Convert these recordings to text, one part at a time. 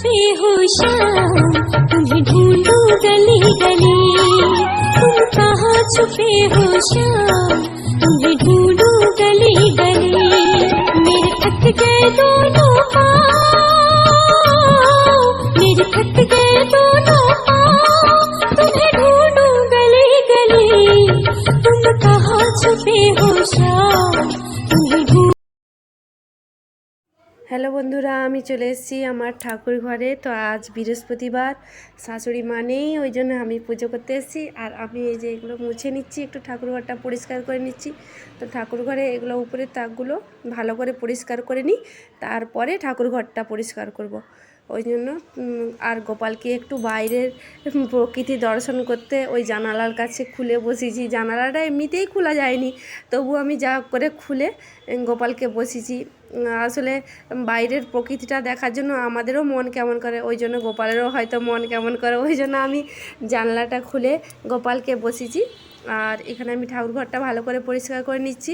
फेहो तुम्हें ढूंढू गली गली। तुम कहाँ छुपे तु বন্ধুরা, আমি চলে এসেছি আমার ঠাকুর ঘরে। তো আজ বৃহস্পতিবার, শাশুড়ি মানেই ওই জন্য আমি পুজো করতে এসেছি। আর আমি এই যে এগুলো মুছে নিচ্ছি, একটু ঠাকুর ঘরটা পরিষ্কার করে নিচ্ছি। তো ঠাকুর ঘরে এগুলো উপরের তাকগুলো ভালো করে পরিষ্কার করে নিই, তারপরে ঠাকুর ঘরটা পরিষ্কার করব। ওই জন্য আর গোপালকে একটু বাইরের প্রকৃতি দর্শন করতে ওই জানালার কাছে খুলে বসেছি। জানালাটা এমনিতেই খোলা যায়নি তবু আমি যা করে খুলে গোপালকে বসেছি। আসলে বাইরের প্রকৃতিটা দেখার জন্য আমাদেরও মন কেমন করে, ওই জন্য গোপালেরও হয়তো মন কেমন করে, ওই জন্য আমি জানলাটা খুলে গোপালকে বসেছি। আর এখানে আমি ঠাকুরঘরটা ভালো করে পরিষ্কার করে নিচ্ছি।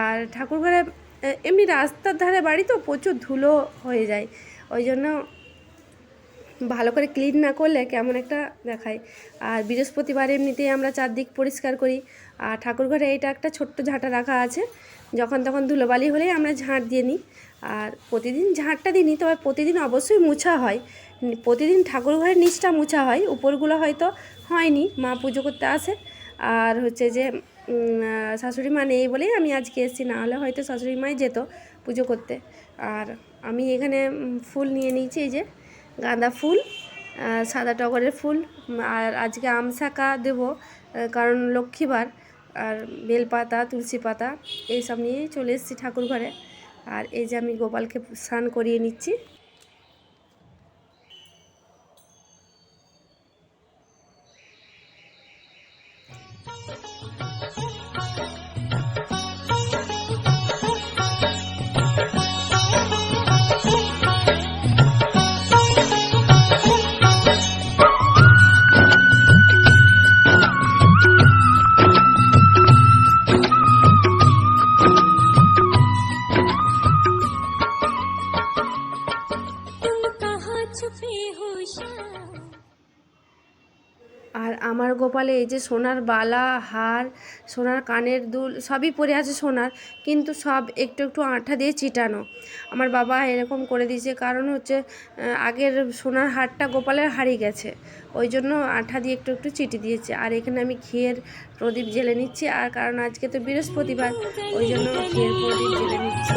আর ঠাকুরঘরে এমনি রাস্তার ধারে বাড়ি তো প্রচুর ধুলো হয়ে যায়। ওই জন্য ভালো করে ক্লিন না করলে কেমন একটা দেখায়। আর বৃহস্পতিবার এমনিতেই আমরা চারদিক পরিষ্কার করি। আর ঠাকুর ঘরে এইটা একটা ছোট্ট ঝাঁটা রাখা আছে। যখন তখন ধুলোবালি হলেই আমরা ঝাঁট দিয়ে নিই। আর প্রতিদিন ঝাঁটটা দিই তবে প্রতিদিন অবশ্যই মুছা হয়। প্রতিদিন ঠাকুর ঘরের নিচটা মুছা হয়। উপরগুলো হয়তো হয়নি, মা পুজো করতে আসে। আর হচ্ছে যে শাশুড়ি মা নেই বলেই আমি আজকে এসেছি, না হলে হয়তো শাশুড়ি মাই যেত পুজো করতে। আর আমি এখানে ফুল নিয়ে নিয়েছি এই যে গাঁদা ফুল সাদা টগরের ফুল, আর আজকে আম শাঁকা দেবো কারণ লক্ষ্মীবার, আর বেলপাতা, তুলসী পাতা, এইসব নিয়েই চলে এসেছি ঠাকুর ঘরে আর এই যে আমি গোপালকে স্নান করিয়ে নিচ্ছি আমার গোপালে এই যে সোনার বালা, হার, সোনার কানের দুল, সবই পরে আছে সোনার, কিন্তু সব একটু একটু আঠা দিয়ে চিটানো। আমার বাবা এরকম করে দিয়েছে, কারণ হচ্ছে আগের সোনার হারটা গোপালের হারিয়ে গেছে। ওই জন্য আঠা দিয়ে একটু একটু চিটি দিয়েছে আর এখানে আমি ঘিয়ের প্রদীপ জেলে নিচ্ছি আর কারণ আজকে তো বৃহস্পতিবার ওই জন্য ঘিয়ের প্রদীপ জেলে নিচ্ছি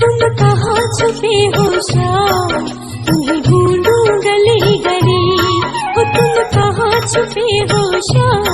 तुम कहाँ छुपे हो शाम हो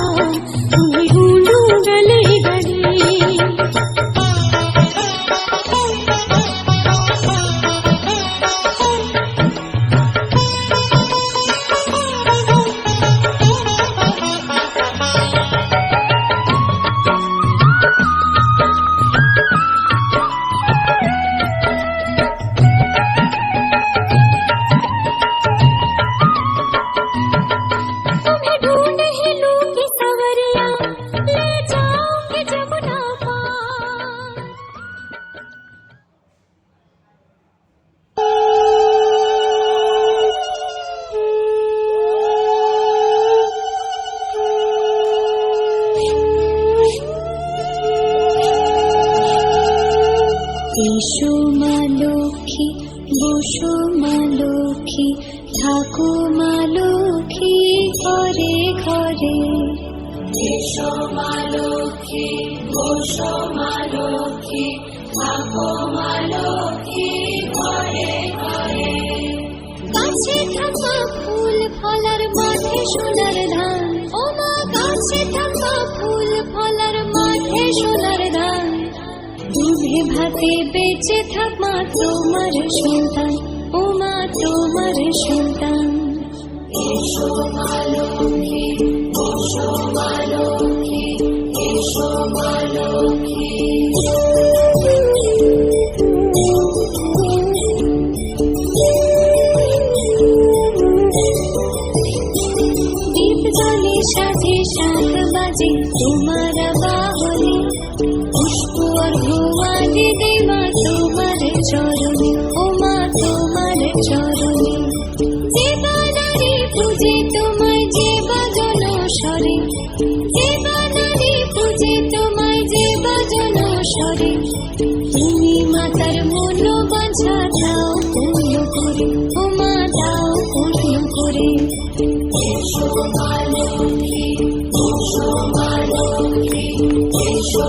এসো মা লক্ষ্মী বসো মা লক্ষ্মী থাকো মা লক্ষ্মী ঘরে ঘরে গাছে থাকা ফুল, ফলার মাঠে সোনার ধান। ও ভাতে বেঁচে থাক মা তোমার সন্তান। ও মা তোমার সন্তান। সাথে সাত বাজে তোমার বাহনে পুষ্প আর ঘুমালে দেবা তোমার চরণে। এসো মালতী এসো মালতী এসো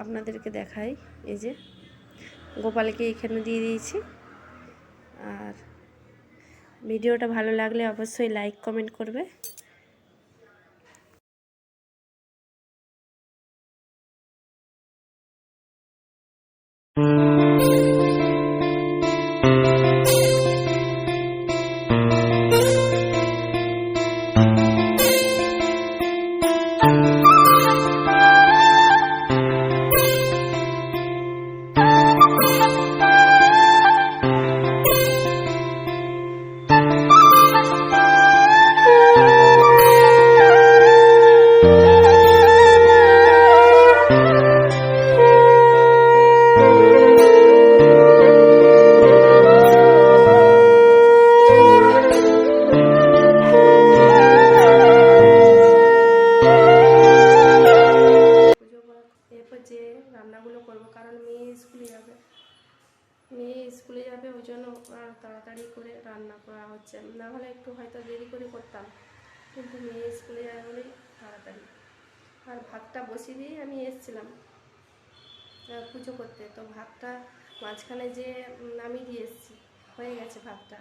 আপনাদেরকে দেখাই। এই যে গোপালকে এখানে দিয়ে দিয়েছি। আর ভিডিওটা ভালো লাগলে অবশ্যই লাইক, কমেন্ট করবে। কিন্তু মেয়ে স্কুলে যাবে বলেই তাড়াতাড়ি। আর ভাতটা বসিয়ে দিয়েই আমি এসেছিলাম পুজো করতে। তো ভাতটা মাঝখানে যে নামিয়ে দিয়ে এসেছি, হয়ে গেছে ভাতটা।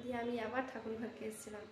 দিয়ে আমি আবার ঠাকুর ঘরকে এসেছিলাম।